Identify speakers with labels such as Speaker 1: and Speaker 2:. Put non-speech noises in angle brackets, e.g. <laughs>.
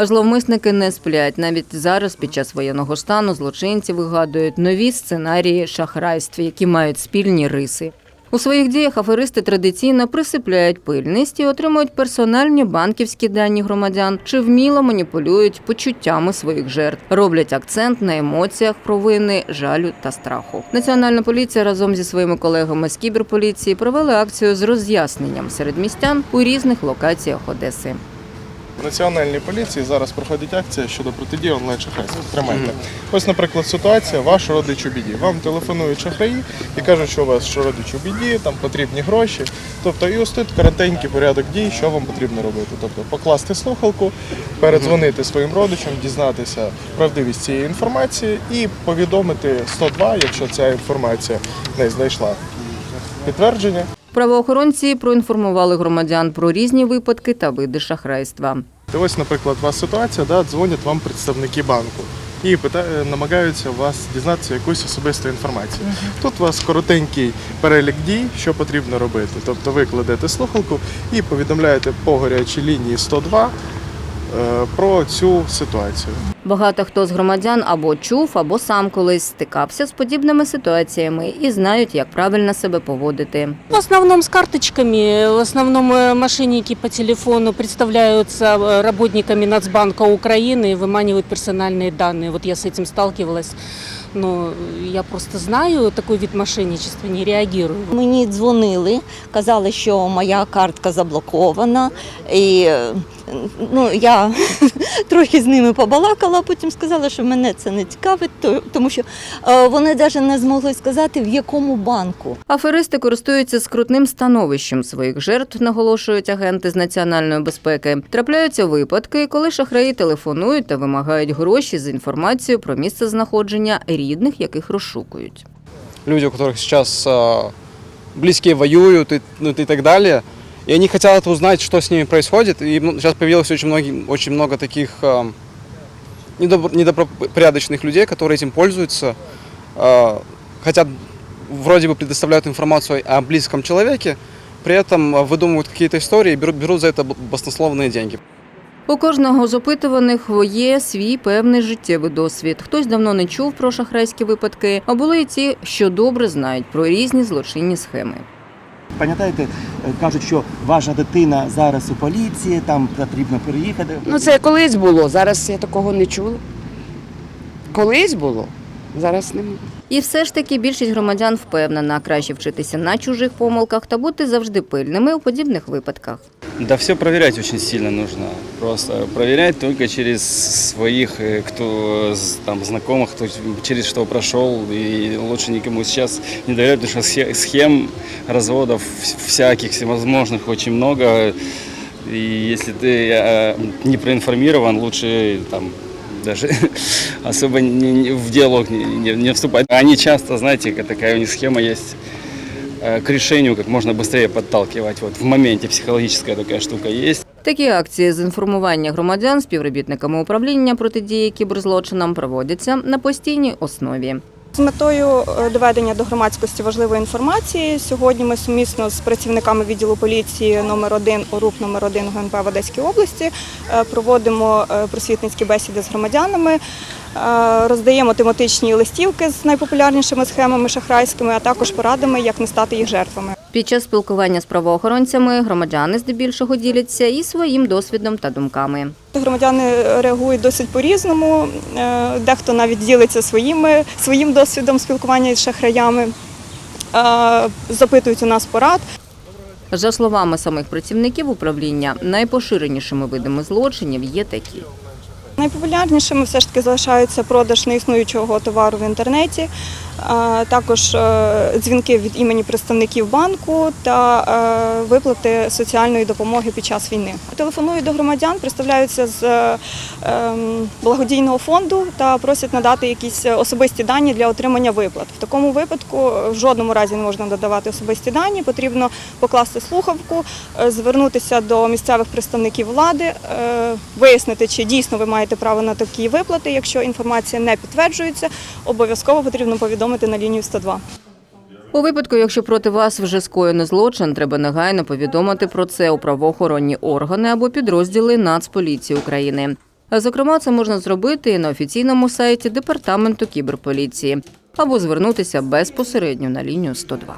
Speaker 1: А зловмисники не сплять. Навіть зараз, під час воєнного стану, злочинці вигадують нові сценарії шахрайств, які мають спільні риси. У своїх діях аферисти традиційно присипляють пильність і отримують персональні банківські дані громадян чи вміло маніпулюють почуттями своїх жертв, роблять акцент на емоціях провини, жалю та страху. Національна поліція разом зі своїми колегами з кіберполіції провели акцію з роз'ясненням серед містян у різних локаціях Одеси.
Speaker 2: В Національній поліції зараз проходить акція щодо протидії онлайн шахрайству. Тримайте. Ось, наприклад, ситуація, ваш родич у біді. Вам телефонують шахраї і кажуть, що у вас що родич у біді, там потрібні гроші. Тобто, і ось тут коротенький порядок дій, що вам потрібно робити. Тобто покласти слухалку, передзвонити своїм родичам, дізнатися правдивість цієї інформації і повідомити 102, якщо ця інформація не знайшла підтвердження.
Speaker 1: Правоохоронці проінформували громадян про різні випадки та види шахрайства.
Speaker 2: Ось, наприклад, у вас ситуація, да, дзвонять вам представники банку і пита- намагаються вас дізнатися якусь особисту інформацію. Тут у вас коротенький перелік дій, що потрібно робити. Тобто ви кладете слухалку і повідомляєте по гарячій лінії 102 е, про цю ситуацію.
Speaker 1: Багато хто з громадян або чув, або сам колись стикався з подібними ситуаціями і знають, як правильно себе поводити.
Speaker 3: В основном с карточками, в основном э, мошенники по телефону представляются э, работниками Нацбанка Украины и выманивают персональные данные. Вот я с этим сталкивалась. Но я просто знаю такой вид мошенничества, не реагирую.
Speaker 4: Мені дзвонили, казали, що моя картка заблокована. І е, ну, я <laughs> трохи з ними побалакала, а потім сказала, що мене це не цікавить, то- тому що е, вони навіть не змогли сказати, в якому банку.
Speaker 1: Аферисти користуються скрутним становищем своїх жертв, наголошують агенти з національної безпеки. Трапляються випадки, коли шахраї телефонують та вимагають гроші з інформацією про місце знаходження рідних, яких розшукують.
Speaker 5: люди, у которых сейчас а, близкие воюют и, ну, и так далее. И они хотят узнать, что с ними происходит. И ну, сейчас появилось очень, многие, очень много таких а, недобр- недобропорядочных людей, которые этим пользуются, а, хотят, вроде бы предоставляют информацию о близком человеке, при этом а, выдумывают какие-то истории и берут, берут за это б- баснословные деньги.
Speaker 1: У кожного з опитуваних є свій певний життєвий досвід. Хтось давно не чув про шахрайські випадки, а були й ті, що добре знають про різні злочинні схеми.
Speaker 6: Пам'ятаєте, е, кажуть, що ваша дитина зараз у поліції, там потрібно переїхати.
Speaker 7: Ну це колись було, зараз я такого не чула. Колись було, зараз немає.
Speaker 1: І все ж таки більшість громадян впевнена, краще вчитися на чужих помилках та бути завжди пильними у подібних випадках.
Speaker 8: Да все проверять очень сильно нужно. Просто проверять только через своих, э, кто там знакомых, кто через что прошел. И лучше никому сейчас не доверять, потому что схе- схем, разводов вс- всяких, всевозможных очень много. И если ты э, не проинформирован, лучше там даже <laughs> особо не- не- в диалог не, не- не вступать. Они часто, знаете, такая у них схема есть, к решению как можно быстрее подталкивать. Вот в моменте психологическая такая штука есть.
Speaker 1: Такі акції з інформування громадян співробітниками управління протидії кіберзлочинам проводяться на постійній основі.
Speaker 9: З метою е, доведення до громадськості важливої інформації сьогодні ми сумісно з працівниками відділу поліції номер 1 ОРУП номер 1 ГНП в Одеській області е, проводимо е, просвітницькі бесіди з громадянами, роздаємо тематичні листівки з найпопулярнішими схемами шахрайськими, а також порадами, як не стати їх жертвами.
Speaker 1: Під час спілкування з правоохоронцями громадяни здебільшого діляться і своїм досвідом та думками.
Speaker 9: Громадяни реагують досить по-різному. Е, Дехто навіть ділиться своїми, своїм досвідом спілкування з шахраями, е, запитують у нас порад.
Speaker 1: За словами самих працівників управління, найпоширенішими видами злочинів є такі.
Speaker 9: Найпопулярнішими все ж таки залишаються продаж неіснуючого товару в інтернеті, також е, дзвінки від імені представників банку та е, виплати соціальної допомоги під час війни. Телефонують до громадян, представляються з е, ем, благодійного фонду та просять надати якісь особисті дані для отримання виплат. В такому випадку в жодному разі не можна додавати особисті дані. Потрібно покласти слухавку, звернутися до місцевих представників влади, вияснити, чи дійсно ви маєте право на такі виплати. Якщо інформація не підтверджується, обов'язково потрібно повідомити на лінію 102.
Speaker 1: У випадку, якщо проти вас вже скоєно злочин, треба негайно повідомити про це у правоохоронні органи або підрозділи Нацполіції України. Зокрема, це можна зробити і на офіційному сайті департаменту кіберполіції або звернутися безпосередньо на лінію 102.